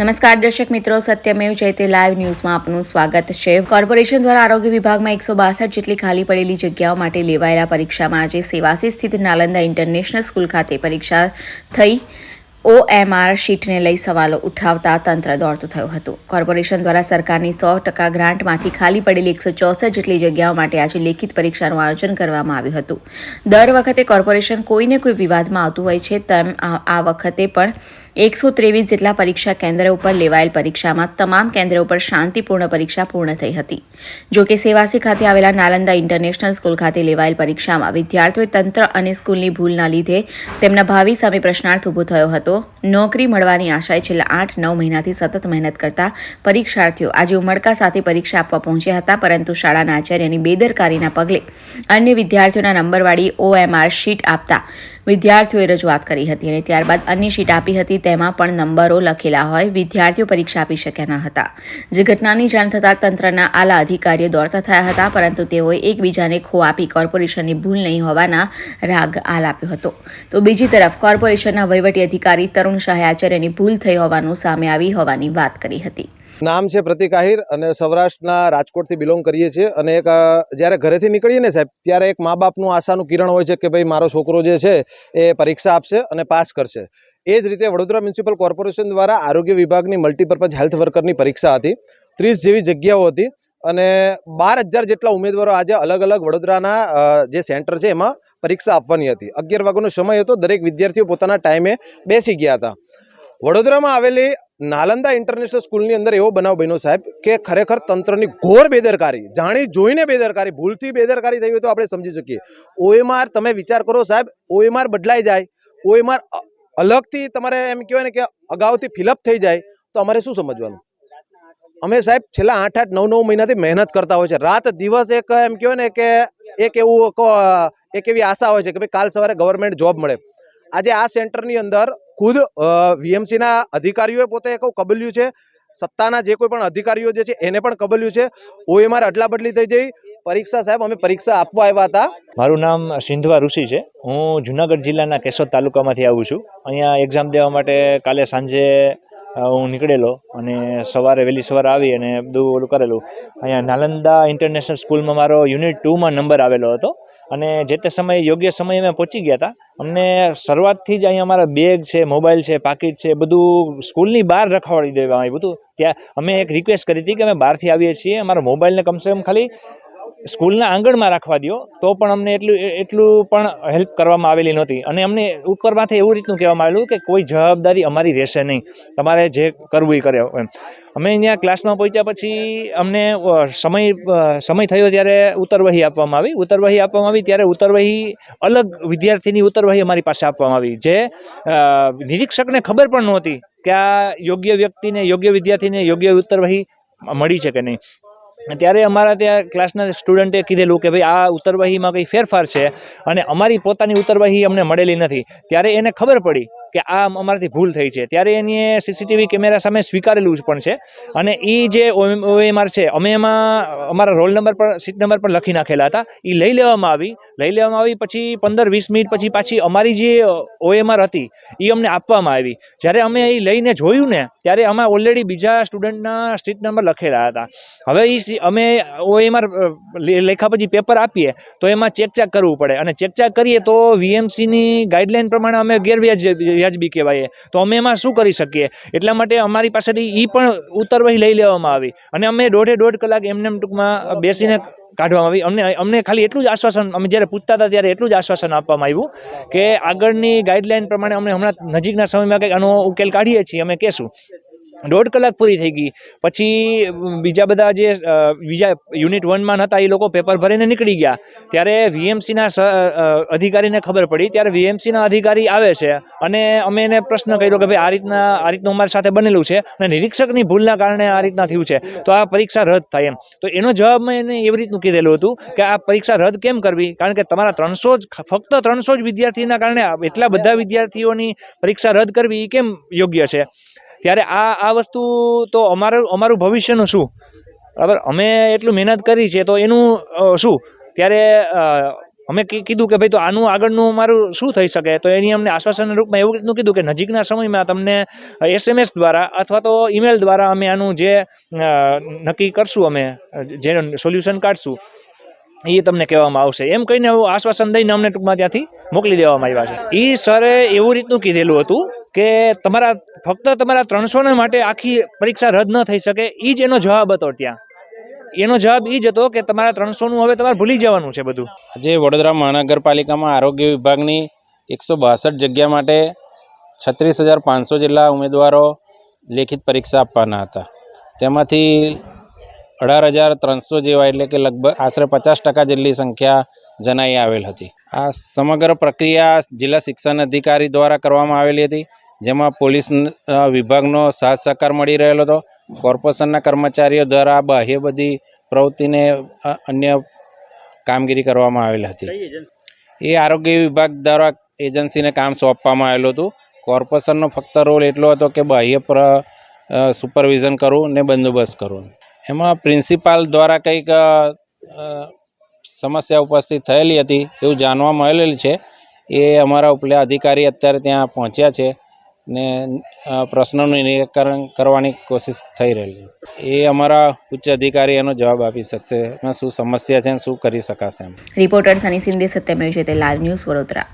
નમસ્કાર દર્શક મિત્રો, સત્યમેવ જયતે લાઈવ ન્યૂઝમાં આપનું સ્વાગત છે. કોર્પોરેશન દ્વારા આરોગ્ય વિભાગમાં એકસો બાસઠ જેટલી ખાલી પડેલી જગ્યાઓ માટે લેવાયેલા પરીક્ષામાં આજે સેવાસી સ્થિત નાલંદા ઇન્ટરનેશનલ સ્કૂલ ખાતે પરીક્ષા થઈ. ઓએમઆર શીટને લઈ સવાલો ઉઠાવતા તંત્ર દોડતું થયું હતું. કોર્પોરેશન દ્વારા સરકારની સો ટકા ગ્રાન્ટમાંથી ખાલી પડેલી એકસો ચોસઠ જેટલી જગ્યાઓ માટે આજે લેખિત પરીક્ષાનું આયોજન કરવામાં આવ્યું હતું. દર વખતે કોર્પોરેશન કોઈને કોઈ વિવાદમાં આવતું હોય છે, તેમ આ વખતે પણ એકસો ત્રેવીસ જેટલા પરીક્ષા કેન્દ્ર ઉપર લેવાયેલ પરીક્ષામાં તમામ કેન્દ્ર ઉપર શાંતિપૂર્ણ પરીક્ષા પૂર્ણ થઈ હતી. જોકે સેવાસી ખાતે આવેલા નાલંદા ઇન્ટરનેશનલ સ્કૂલ ખાતે લેવાયેલ પરીક્ષામાં વિદ્યાર્થીઓએ તંત્ર અને સ્કૂલની ભૂલના લીધે તેમના ભાવિ સામે પ્રશ્નાર્થ ઊભો થયો હતો. નોકરી મળવાની આશાએ છેલ્લા આઠ નવ મહિનાથી સતત મહેનત કરતા પરીક્ષાર્થીઓ આજે ઉમળકા સાથે પરીક્ષા આપવા પહોંચ્યા હતા, પરંતુ શાળાના આચાર્યની બેદરકારીના પગલે અન્ય વિદ્યાર્થીઓના નંબરવાળી ઓએમઆર શીટ આપતા વિદ્યાર્થીઓએ રજૂઆત કરી હતી અને ત્યારબાદ અન્ય શીટ આપી હતી, તેમાં પણ નંબરો લખેલા હોય, વિદ્યાર્થીઓ પરીક્ષા આપી શક્યા ન હતા. જે ઘટનાની જાણ થતાં તંત્રના આલા અધિકારીઓ દોડતા થયા હતા, પરંતુ તેઓએ એકબીજાને ખો આપી કોર્પોરેશનની ભૂલ નહીં હોવાના રાગ આલાપ્યો હતો. તો બીજી તરફ, કોર્પોરેશનના વહીવટી અધિકારી તરુણ શાહે આચાર્યની ભૂલ થઈ હોવાનું સામે આવી હોવાની વાત કરી હતી. નામ છે પ્રતિક આહિર અને સૌરાષ્ટ્રના રાજકોટથી બિલોંગ કરીએ છીએ. અને એક જ્યારે ઘરેથી નીકળીએ ને સાહેબ, ત્યારે એક મા બાપનું આશાનું કિરણ હોય છે કે ભાઈ મારો છોકરો જે છે એ પરીક્ષા આપશે અને પાસ કરશે. એ જ રીતે વડોદરા મ્યુનિસિપલ કોર્પોરેશન દ્વારા આરોગ્ય વિભાગની મલ્ટીપર્પઝ હેલ્થ વર્કરની પરીક્ષા હતી. ત્રીસ જેવી જગ્યાઓ હતી અને બાર હજાર જેટલા ઉમેદવારો આજે અલગ અલગ વડોદરાના જે સેન્ટર છે એમાં પરીક્ષા આપવાની હતી. અગિયાર વાગ્યાનો સમય હતો, દરેક વિદ્યાર્થીઓ પોતાના ટાઈમે બેસી ગયા હતા. વડોદરામાં આવેલી નાલંદા ઇન્ટરનેશનલ સ્કૂલની અંદર એવો બનાવ બન્યો સાહેબ કે ખરેખર તંત્રની ઘોર બેદરકારી, જાણી જોઈને બેદરકારી, ભૂલથી બેદરકારી થઈ હોય તો આપણે સમજી શકીએ. ઓએમઆર તમે વિચાર કરો સાહેબ, ઓએમઆર બદલાઈ જાય, ઓએમઆર અલગથી તમારે એમ કહેવાય ને કે અગાઉથી ફિલઅપ થઈ જાય, તો અમારે શું સમજવાનું? અમે સાહેબ છેલ્લા આઠ આઠ, નવ નવ મહિનાથી મહેનત કરતા હોય છે. રાત દિવસ એક એમ કહેવાય ને કે એક એવું એક એવી આશા હોય છે કે ભાઈ કાલ સવારે ગવર્મેન્ટ જોબ મળે. આજે આ સેન્ટરની અંદર ખુદ વીએમસીના અધિકારીઓએ પોતે કહું, કબલ્યું છે. સત્તાના જે કોઈ પણ અધિકારીઓ જે છે, એને પણ કબલ્યું છે. ઓએમઆર અદલા બદલી થઈ જઈ. પરીક્ષા સાહેબ, અમે પરીક્ષા આપવા આવ્યા હતા. મારું નામ સિંધવા ઋષિ છે. હું જુનાગઢ જિલ્લાના કેશોદ તાલુકામાંથી આવું છું. અહીંયા એક્ઝામ દેવા માટે કાલે સાંજે હું નીકળેલો અને સવારે વહેલી સવારે આવી અને બધું ઓલું કરેલું. અહીંયા નાલંદા ઇન્ટરનેશનલ સ્કૂલમાં મારો યુનિટ ટુમાં નંબર આવેલો હતો. અને જે તે સમયે યોગ્ય સમયે અમે પહોંચી ગયા હતા, અમને શરૂઆતથી જ અહીંયા અમારા બેગ છે, મોબાઈલ છે, પાકીટ છે, બધું સ્કૂલની બહાર રખવાડી દેવામાં આવ્યું હતું. ત્યાં અમે એક રિક્વેસ્ટ કરી હતી કે અમે બહારથી આવીએ છીએ, અમારા મોબાઈલને કમસે કમ ખાલી સ્કૂલના આંગણમાં રાખવા દો તો પણ અમને એટલું એટલું પણ હેલ્પ કરવામાં આવેલી નહોતી. અને અમને ઉપરમાંથી એવું રીતનું કહેવામાં આવેલું કે કોઈ જવાબદારી અમારી રહેશે નહીં. તમારે જે કરવું એ કરે એમ. અમે અહીંયા ક્લાસમાં પહોંચ્યા પછી અમને સમય સમય થયો ત્યારે ઉત્તરવહી આપવામાં આવી. ઉત્તરવહી આપવામાં આવી ત્યારે ઉત્તરવહી અલગ વિદ્યાર્થીની ઉત્તરવહી અમારી પાસે આપવામાં આવી. જે નિરીક્ષકને ખબર પણ નહોતી કે આ યોગ્ય વ્યક્તિને, યોગ્ય વિદ્યાર્થીને યોગ્ય ઉત્તરવહી મળી છે કે નહીં. ત્યારે અમારા ત્યાં ક્લાસના સ્ટુડન્ટે કીધેલું કે ભાઈ, આ ઉત્તરવહીમાં કંઈ ફેરફાર છે અને અમારી પોતાની ઉત્તરવહી અમને મળેલી નથી. ત્યારે એને ખબર પડી કે આ અમારાથી ભૂલ થઈ છે. ત્યારે એની સીસીટીવી કેમેરા સામે સ્વીકારેલું જ પણ છે. અને એ જે ઓએમઆર છે, અમે એમાં, અમારા રોલ નંબર પર, સીટ નંબર પર લખી નાખેલા હતા. એ લઈ લેવામાં આવી, લઈ લેવામાં આવી, પછી પંદર, વીસ મિનિટ પછી પાછી અમારી જે ઓએમઆર હતી એ અમને આપવામાં આવી. જ્યારે અમે એ લઈને જોયું ને, ત્યારે અમે ઓલરેડી બીજા સ્ટુડન્ટના સીટ નંબર લખેલા હતા. હવે એ અમે ઓએમઆર લેખા પછી પેપર આપીએ, તો એમાં ચેકચાક કરવું પડે. અને ચેકચાક કરીએ તો વીએમસીની ગાઈડલાઈન પ્રમાણે અમે ગેરવ્યાજ વ્યાજબી કહેવાય તો અમે એમાં શું કરી શકીએ? એટલા માટે અમારી પાસેથી એ પણ ઉત્તરવહી લઈ લેવામાં આવી. અને અમે દોઢે દોઢ કલાક એમને ટૂંકમાં બેસીને કાઢવામાં આવી. અમને અમને ખાલી એટલું જ આશ્વાસન, અમે જ્યારે પૂછતા હતા ત્યારે એટલું જ આશ્વાસન આપવામાં આવ્યું કે આગળની ગાઈડલાઈન પ્રમાણે અમે હમણાં નજીકના સમયમાં કંઈક આનો ઉકેલ કાઢીએ છીએ. અમે કહેશું. દોઢ કલાક પૂરી થઈ ગઈ. પછી બીજા બધા જે બીજા યુનિટ વનમાં હતા એ લોકો પેપર ભરીને નીકળી ગયા. ત્યારે વીએમસીના અધિકારીને ખબર પડી. ત્યારે વીએમસીના અધિકારી આવે છે અને અમે એને પ્રશ્ન કર્યો કે ભાઈ આ રીતના, આ રીતનું અમારી સાથે બનેલું છે અને નિરીક્ષકની ભૂલના કારણે આ રીતના થયું છે. તો આ પરીક્ષા રદ થાય એમ. તો એનો જવાબ મેં એને એવી રીતનું કીધેલું હતું કે આ પરીક્ષા રદ કેમ કરવી? કારણ કે તમારા ત્રણસો જ, ફક્ત ત્રણસો જ વિદ્યાર્થીના કારણે એટલા બધા વિદ્યાર્થીઓની પરીક્ષા રદ કરવી એ કેમ યોગ્ય છે? ત્યારે આ આ વસ્તુ તો અમારું અમારું ભવિષ્યનું શું? બરાબર? અમે એટલું મહેનત કરી છે તો એનું શું? ત્યારે અમે કીધું કે ભાઈ તો આનું આગળનું અમારું શું થઈ શકે? તો એની અમને આશ્વાસનના રૂપમાં એવું રીતનું કીધું કે નજીકના સમયમાં તમને એસએમએસ દ્વારા અથવા તો ઈમેલ દ્વારા અમે આનું જે નક્કી કરશું અમે, જે સોલ્યુશન કાઢશું, એ તમને કહેવામાં આવશે. એમ કહીને આશ્વાસન દઈને અમને ટૂંકમાં ત્યાંથી મોકલી દેવામાં આવ્યા છે. એ સરે એવું રીતનું કીધેલું હતું કે તમારા ફક્ત તમારા ત્રણસોને માટે આખી પરીક્ષા રદ ન થઈ શકે એ જ એનો જવાબ હતો ત્યાં. એનો જવાબ એ જ હતો કે તમારા ત્રણસોનું હવે તમારે ભૂલી જવાનું છે બધું. આજે વડોદરા મહાનગરપાલિકામાં આરોગ્ય વિભાગની એકસો બાસઠ જગ્યા માટે છત્રીસ હજાર પાંચસો જેટલા ઉમેદવારો લેખિત પરીક્ષા આપવાના હતા. તેમાંથી અઢાર હજાર ત્રણસો જેવા એટલે કે લગભગ આશરે પચાસ ટકા જેટલી સંખ્યા જણાઈ આવેલ હતી. આ સમગ્ર પ્રક્રિયા જિલ્લા શિક્ષણ અધિકારી દ્વારા કરવામાં આવેલી હતી. જેમાં પોલીસ વિભાગનો સાથ સહકાર મળી રહેલો હતો. કોર્પોરેશનના કર્મચારીઓ દ્વારા બાહ્ય બધી પ્રવૃત્તિને અન્ય કામગીરી કરવામાં આવેલ હતી. એ આરોગ્ય વિભાગ દ્વારા એજન્સીને કામ સોંપવામાં આવેલું હતું. કોર્પોરેશનનો ફક્ત રોલ એટલો હતો કે બાહ્ય પ્ર સુપરવિઝન કરવું ને બંદોબસ્ત કરવું. એમાં પ્રિન્સિપાલ દ્વારા કંઈક સમસ્યા ઉપસ્થિત થયેલી હતી એવું જાણવા મળેલ છે. એ અમારા ઉપલા અધિકારી અત્યારે ત્યાં પહોંચ્યા છે. ને પ્રશ્નનું નિરાકરણ કરવાની કોશિશ થઈ રહેલી. એ અમારા ઉચ્ચ અધિકારી એનો જવાબ આપી શકશે શું સમસ્યા છે શું કરી શકાશે એમ. Reporter Sunny Sindhi Satyamev Jayate live news Vadodara.